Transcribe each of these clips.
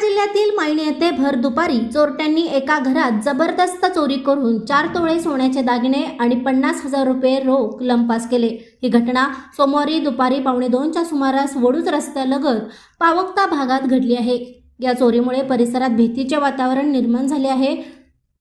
जिल्ह्यातील मायणी येथे भर दुपारी चोरट्यांनी एका घरात जबरदस्त चोरी करून चार तोळे सोन्याचे दागिने आणि पन्नास हजार रुपये रोख लंपास केले. ही घटना सोमवारी दुपारी पावणे दोनच्या सुमारास वडूज रस्त्यालगत पावकता भागात घडली आहे. या चोरीमुळे परिसरात भीतीचे वातावरण निर्माण झाले आहे.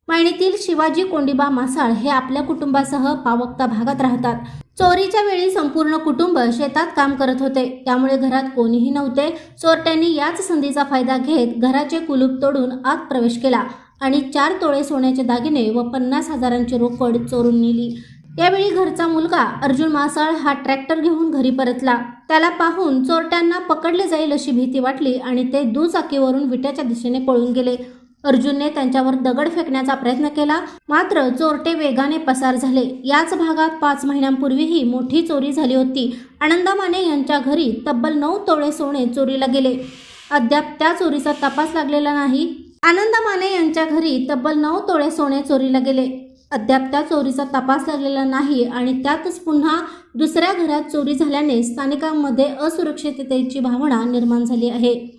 मायणीतील शिवाजी कोंडिबा मासाळ हे आपल्या कुटुंबासह पावकता भागात राहतात. चोरीच्या वेळी संपूर्ण कुटुंब शेतात काम करत होते. त्यामुळे घरात कोणीही नव्हते. चोरट्यांनी याच संधीचा फायदा घेत घराचे कुलूप तोडून आत प्रवेश केला आणि चार तोळे सोन्याचे दागिने व पन्नास हजारांची रोकड चोरून नेली. यावेळी घरचा मुलगा अर्जुन मासाळ हा ट्रॅक्टर घेऊन घरी परतला. त्याला पाहून चोरट्यांना पकडले जाईल अशी भीती वाटली आणि ते दुचाकीवरून विट्याच्या दिशेने पळून गेले. अर्जुनने त्यांच्यावर दगड फेकण्याचा प्रयत्न केला. मात्र चोरटे वेगाने पसार झाले. याच भागात पाच महिन्यांपूर्वीही मोठी चोरी झाली होती. आनंदा माने यांच्या घरी तब्बल नऊ तोळे सोने चोरीला गेले. अद्याप त्या चोरीचा तपास लागलेला नाही. आनंदा माने यांच्या घरी तब्बल नऊ तोळे सोने चोरीला गेले. अद्याप त्या चोरीचा तपास लागलेला नाही आणि त्यातच पुन्हा दुसऱ्या घरात चोरी झाल्याने स्थानिकांमध्ये असुरक्षिततेची भावना निर्माण झाली आहे.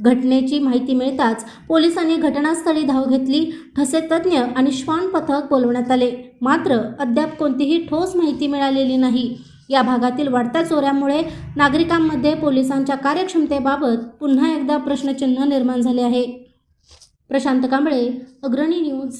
घटनेची माहिती मिळताच पोलिसांनी घटनास्थळी धाव घेतली. ठसे तज्ज्ञ आणि श्वान पथक बोलवण्यात आले. मात्र अद्याप कोणतीही ठोस माहिती मिळालेली नाही. या भागातील वाढत्या चोऱ्यामुळे नागरिकांमध्ये पोलिसांच्या कार्यक्षमतेबाबत पुन्हा एकदा प्रश्नचिन्ह निर्माण झाले आहे. प्रशांत कांबळे अग्रणी न्यूज